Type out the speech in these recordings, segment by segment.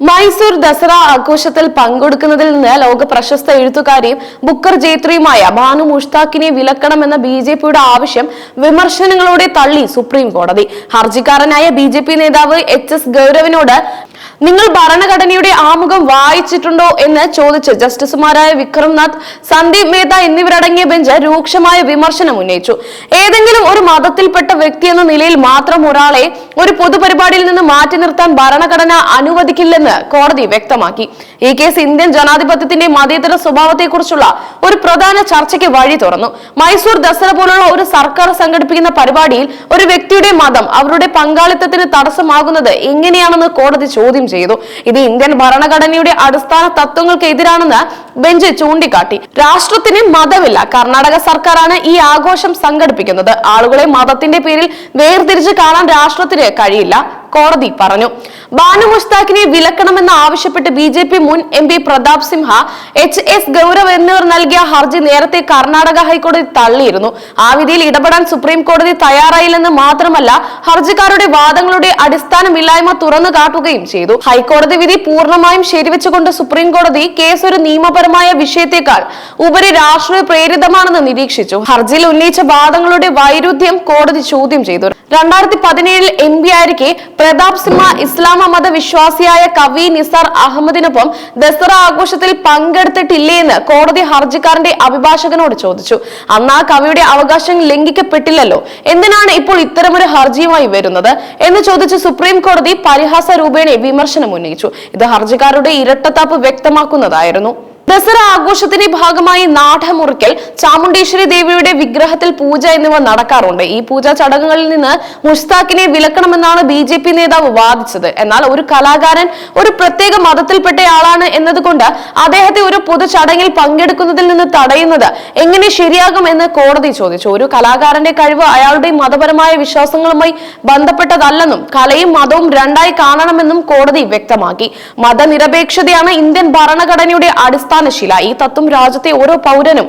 മൈസൂർ ദസറ ആഘോഷത്തിൽ പങ്കെടുക്കുന്നതിൽ നിന്ന് ലോക പ്രശസ്ത എഴുത്തുകാരിയും ബുക്കർ ജേത്രിയുമായ ഭാനു മുഷ്താഖിനെ വിലക്കണമെന്ന ബി ജെ പിയുടെ ആവശ്യം വിമർശനങ്ങളോടെ തള്ളി സുപ്രീം കോടതി. ഹർജിക്കാരനായ ബി ജെ പി നേതാവ് എച്ച് എസ് ഗൗരവിനോട് നിങ്ങൾ ഭരണഘടനയുടെ ആമുഖം വായിച്ചിട്ടുണ്ടോ എന്ന് ചോദിച്ച് ജസ്റ്റിസുമാരായ വിക്രംനാഥ് സന്ദീപ് മേത്ത എന്നിവരടങ്ങിയ ബെഞ്ച് രൂക്ഷമായ വിമർശനം ഉന്നയിച്ചു. ഏതെങ്കിലും ഒരു മതത്തിൽപ്പെട്ട വ്യക്തി എന്ന നിലയിൽ മാത്രം ഒരാളെ ഒരു പൊതുപരിപാടിയിൽ നിന്ന് മാറ്റി നിർത്താൻ ഭരണഘടന അനുവദിക്കില്ലെന്ന് കോടതി വ്യക്തമാക്കി. ഈ കേസ് ഇന്ത്യൻ ജനാധിപത്യത്തിന്റെ മതേതര സ്വഭാവത്തെക്കുറിച്ചുള്ള ഒരു പ്രധാന ചർച്ചയ്ക്ക് വഴി തുറന്നു. മൈസൂർ ദസറ പോലുള്ള ഒരു സർക്കാർ സംഘടിപ്പിക്കുന്ന പരിപാടിയിൽ ഒരു വ്യക്തിയുടെ മതം അവരുടെ പങ്കാളിത്തത്തിന് തടസ്സമാകുന്നത് എങ്ങനെയാണെന്ന് കോടതി ചോദ്യം ചെയ്തു. ഇത് ഇന്ത്യൻ ഭരണഘടനയുടെ അടിസ്ഥാന തത്വങ്ങൾക്ക് എതിരാണെന്ന് ബെഞ്ച് ചൂണ്ടിക്കാട്ടി. രാഷ്ട്രത്തിന് മതമില്ല. കർണാടക സർക്കാരാണ് ഈ ആഘോഷം സംഘടിപ്പിക്കുന്നത്. ആളുകളെ മതത്തിന്റെ പേരിൽ വേർതിരിച്ച് കാണാൻ രാഷ്ട്രത്തിന് കഴിയില്ല. കോടതി പറഞ്ഞു. ബാനു മുസ്താഖിനെ വിലക്കണമെന്ന് ആവശ്യപ്പെട്ട് ബി ജെ പി മുൻ M P Pratap Simha H S Gaurav എന്നിവർ നൽകിയ ഹർജി നേരത്തെ കർണാടക ഹൈക്കോടതി തള്ളിയിരുന്നു. ആ വിധിയിൽ ഇടപെടാൻ സുപ്രീം കോടതി തയ്യാറായില്ലെന്ന് മാത്രമല്ല ഹർജിക്കാരുടെ വാദങ്ങളുടെ അടിസ്ഥാനമില്ലായ്മ തുറന്നു കാട്ടുകയും ചെയ്തു. ഹൈക്കോടതി വിധി പൂർണമായും ശരിവെച്ചുകൊണ്ട് സുപ്രീം കോടതി കേസ് ഒരു നിയമപരമായ വിഷയത്തെക്കാൾ ഉപരി രാഷ്ട്രീയ പ്രേരിതമാണെന്ന് നിരീക്ഷിച്ചു. ഹർജിയിൽ ഉന്നയിച്ച വാദങ്ങളുടെ വൈരുദ്ധ്യം കോടതി ചോദ്യം ചെയ്തു. രണ്ടായിരത്തി പതിനേഴിൽ എം പി ആയിരിക്കെ പ്രതാപ് സിംഹ ഇസ്ലാമ മത വിശ്വാസിയായ കവി നിസാർ അഹമ്മദിനൊപ്പം ദസറ ആഘോഷത്തിൽ പങ്കെടുത്തിട്ടില്ലേ എന്ന് കോടതി ഹർജിക്കാരന്റെ അഭിഭാഷകനോട് ചോദിച്ചു. അന്ന് ആ കവിയുടെ അവകാശം ലംഘിക്കപ്പെട്ടില്ലല്ലോ. എന്തിനാണ് ഇപ്പോൾ ഇത്തരമൊരു ഹർജിയുമായി വരുന്നത്? എന്ന് ചോദിച്ച് സുപ്രീം കോടതി പരിഹാസ രൂപേണ വിമർശനം ഉന്നയിച്ചു. ഇത് ഹർജിക്കാരുടെ ഇരട്ടത്താപ്പ് വ്യക്തമാക്കുന്നതായിരുന്നു. ദസറ ആഘോഷത്തിന്റെ ഭാഗമായി നാടമുറിക്കൽ ചാമുണ്ടേശ്വരി ദേവിയുടെ വിഗ്രഹത്തിൽ പൂജ എന്നിവ നടക്കാറുണ്ട്. ഈ പൂജാ ചടങ്ങുകളിൽ നിന്ന് മുഷ്താഖിനെ വിലക്കണമെന്നാണ് ബി ജെ പി നേതാവ് വാദിച്ചത്. എന്നാൽ ഒരു കലാകാരൻ ഒരു പ്രത്യേക മതത്തിൽപ്പെട്ടയാളാണ് എന്നതുകൊണ്ട് അദ്ദേഹത്തെ ഒരു പൊതു ചടങ്ങിൽ പങ്കെടുക്കുന്നതിൽ നിന്ന് തടയുന്നത് എങ്ങനെ ശരിയാകും എന്ന് കോടതി ചോദിച്ചു. ഒരു കലാകാരന്റെ കഴിവ് അയാളുടെ മതപരമായ വിശ്വാസങ്ങളുമായി ബന്ധപ്പെട്ടതല്ലെന്നും കലയും മതവും രണ്ടായി കാണണമെന്നും കോടതി വ്യക്തമാക്കി. മതനിരപേക്ഷതയാണ് ഇന്ത്യൻ ഭരണഘടനയുടെ അടിസ്ഥാന അടിസ്ഥാനശില. ഈ തത്വം രാജ്യത്തെ ഓരോ പൗരനും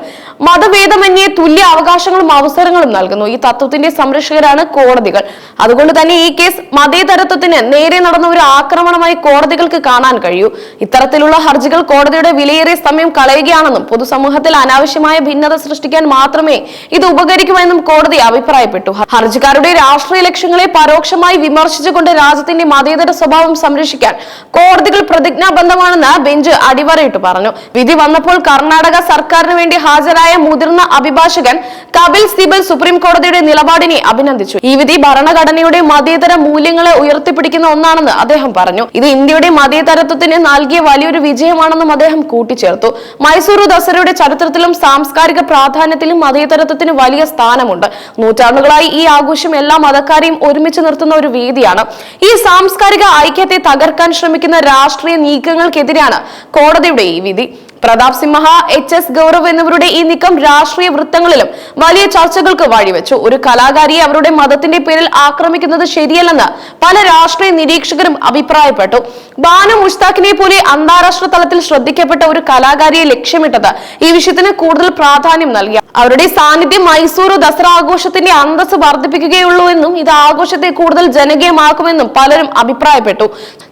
മതഭേദമന്യേ തുല്യ അവകാശങ്ങളും അവസരങ്ങളും നൽകുന്നു. ഈ തത്വത്തിന്റെ സംരക്ഷകരാണ് കോടതികൾ. അതുകൊണ്ട് തന്നെ ഈ കേസ് മതേതരത്വത്തിന് നേരെ നടന്ന ഒരു ആക്രമണമായി കോടതികൾക്ക് കാണാൻ കഴിയൂ. ഇത്തരത്തിലുള്ള ഹർജികൾ കോടതിയുടെ വിലയേറിയ സമയം കളയുകയാണെന്നും പൊതുസമൂഹത്തിൽ അനാവശ്യമായ ഭിന്നത സൃഷ്ടിക്കാൻ മാത്രമേ ഇത് ഉപകരിക്കുമെന്നും കോടതി അഭിപ്രായപ്പെട്ടു. ഹർജിക്കാരുടെ രാഷ്ട്രീയ ലക്ഷ്യങ്ങളെ പരോക്ഷമായി വിമർശിച്ചുകൊണ്ട് രാജ്യത്തിന്റെ മതേതര സ്വഭാവം സംരക്ഷിക്കാൻ കോടതികൾ പ്രതിജ്ഞാബന്ധമാണെന്ന് ബെഞ്ച് അടിവരയിട്ട് പറഞ്ഞു. വിധി വന്നപ്പോൾ കർണാടക സർക്കാരിന് വേണ്ടി ഹാജരായ മുതിർന്ന അഭിഭാഷകൻ കപിൽ സിബൽ സുപ്രീം കോടതിയുടെ നിലപാടിനെ അഭിനന്ദിച്ചു. ഈ വിധി ഭരണഘടനയുടെ മതേതര മൂല്യങ്ങളെ ഉയർത്തിപ്പിടിക്കുന്ന ഒന്നാണെന്ന് അദ്ദേഹം പറഞ്ഞു. ഇത് ഇന്ത്യയുടെ മതേതരത്വത്തിന് നൽകിയ വലിയൊരു വിജയമാണെന്നും അദ്ദേഹം കൂട്ടിച്ചേർത്തു. മൈസൂരു ദസറയുടെ ചരിത്രത്തിലും സാംസ്കാരിക പ്രാധാന്യത്തിലും മതേതരത്വത്തിന് വലിയ സ്ഥാനമുണ്ട്. നൂറ്റാണ്ടുകളായി ഈ ആഘോഷം എല്ലാ മതക്കാരെയും ഒരുമിച്ച് നിർത്തുന്ന ഒരു വേദിയാണ്. ഈ സാംസ്കാരിക ഐക്യത്തെ തകർക്കാൻ ശ്രമിക്കുന്ന രാഷ്ട്രീയ നീക്കങ്ങൾക്കെതിരെയാണ് കോടതിയുടെ ഈ വിധി. പ്രതാപ് സിംഹ എച്ച് എസ് ഗൗരവ് എന്നിവരുടെ ഈ നീക്കം രാഷ്ട്രീയ വൃത്തങ്ങളിലും വലിയ ചർച്ചകൾക്ക് വഴിവെച്ചു. ഒരു കലാകാരിയെ അവരുടെ മതത്തിന്റെ പേരിൽ ആക്രമിക്കുന്നത് ശരിയല്ലെന്ന് പല രാഷ്ട്രീയ നിരീക്ഷകരും അഭിപ്രായപ്പെട്ടു. ബാനു മുഷ്താഖിനെ പോലെ അന്താരാഷ്ട്ര തലത്തിൽ ശ്രദ്ധിക്കപ്പെട്ട ഒരു കലാകാരിയെ ലക്ഷ്യമിട്ടത് ഈ വിഷയത്തിന് കൂടുതൽ പ്രാധാന്യം നൽകി. അവരുടെ സാന്നിധ്യം മൈസൂർ ദസറ ആഘോഷത്തിന്റെ അന്തസ് വർദ്ധിപ്പിക്കുകയുള്ളൂ എന്നും ഇത് ആഘോഷത്തെ കൂടുതൽ ജനകീയമാക്കുമെന്നും പലരും അഭിപ്രായപ്പെട്ടു.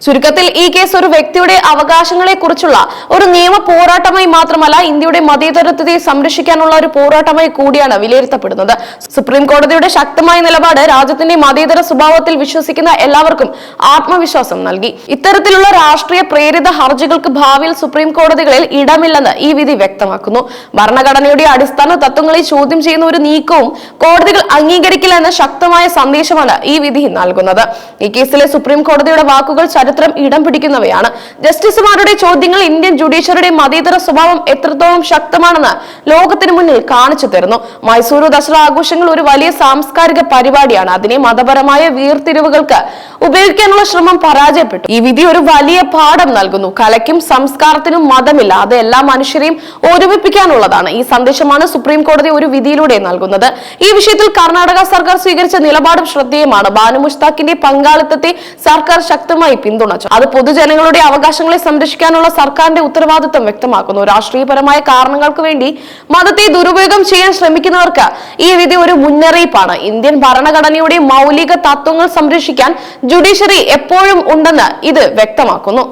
ചുരുക്കത്തിൽ ഈ കേസ് ഒരു വ്യക്തിയുടെ അവകാശങ്ങളെ കുറിച്ചുള്ള ഒരു നിയമ പോരാട്ടമായി മാത്രമല്ല ഇന്ത്യയുടെ മതേതരത്വത്തെ സംരക്ഷിക്കാനുള്ള ഒരു പോരാട്ടമായി കൂടിയാണ് വിലയിരുത്തപ്പെടുന്നത്. സുപ്രീം കോടതിയുടെ ശക്തമായ നിലപാട് രാജ്യത്തിന്റെ മതേതര സ്വഭാവത്തിൽ വിശ്വസിക്കുന്ന എല്ലാവർക്കും ആത്മവിശ്വാസം നൽകി. ഇത്തരത്തിലുള്ള രാഷ്ട്രീയ പ്രേരിത ഹർജികൾക്ക് ഭാവിയിൽ സുപ്രീം കോടതികളിൽ ഇടമില്ലെന്ന് ഈ വിധി വ്യക്തമാക്കുന്നു. ഭരണഘടനയുടെ അടിസ്ഥാന തത്വങ്ങളെ ചോദ്യം ചെയ്യുന്ന ഒരു നീക്കവും കോടതികൾ അംഗീകരിക്കില്ല എന്ന ശക്തമായ സന്ദേശമാണ് ഈ വിധി നൽകുന്നത്. ഈ കേസിലെ സുപ്രീം കോടതിയുടെ വാക്കുകൾ ചരിത്രം ഇടം പിടിക്കുന്നവയാണ്. ജസ്റ്റിസുമാരുടെ ചോദ്യങ്ങൾ ഇന്ത്യൻ ജുഡീഷ്യറിയുടെ മതേതര സ്വഭാവം എത്രത്തോളം ശക്തമാണെന്ന് ലോകത്തിന് മുന്നിൽ കാണിച്ചു തരുന്നു. മൈസൂരു ദസറ ആഘോഷങ്ങൾ ഒരു വലിയ സാംസ്കാരിക പരിപാടിയാണ്. അതിനെ മതപരമായ വീർത്തിരിവുകൾക്ക് ഉപയോഗിക്കാനുള്ള ശ്രമം പരാജയപ്പെട്ടു. ഈ വിധി ഒരു വലിയ പാഠം നൽകുന്നു. കലയ്ക്കും സംസ്കാരത്തിനും മതമില്ല അത് എല്ലാ മനുഷ്യരെയും ഒരുമിപ്പിക്കാനുള്ളതാണ്. ഈ സന്ദേശമാണ് സുപ്രീം കോടതി ഒരു വിധിയിലൂടെ നൽകുന്നത്. ഈ വിഷയത്തിൽ കർണാടക സർക്കാർ സ്വീകരിച്ച നിലപാടും ശ്രദ്ധേയമാണ്. ബാനു മുഷ്താഖിന്റെ പങ്കാളിത്തത്തെ സർക്കാർ ശക്തമായി പിന്തുണച്ചു. അത് പൊതുജനങ്ങളുടെ അവകാശങ്ങളെ സംരക്ഷിക്കാനുള്ള സർക്കാരിന്റെ ഉത്തരവാദിത്വം വ്യക്തമാക്കുന്നു. രാഷ്ട്രീയപരമായ കാരണങ്ങൾക്ക് വേണ്ടി മതത്തെ ദുരുപയോഗം ചെയ്യാൻ ശ്രമിക്കുന്നവർക്ക് ഈ വിധി ഒരു മുന്നറിയിപ്പാണ്. ഇന്ത്യൻ ഭരണഘടനയുടെ മൗലിക തത്വങ്ങൾ സംരക്ഷിക്കാൻ ജുഡീഷ്യറി എപ്പോഴും ഉണ്ടെന്ന് ഇത് വ്യക്തമാക്കുന്നു.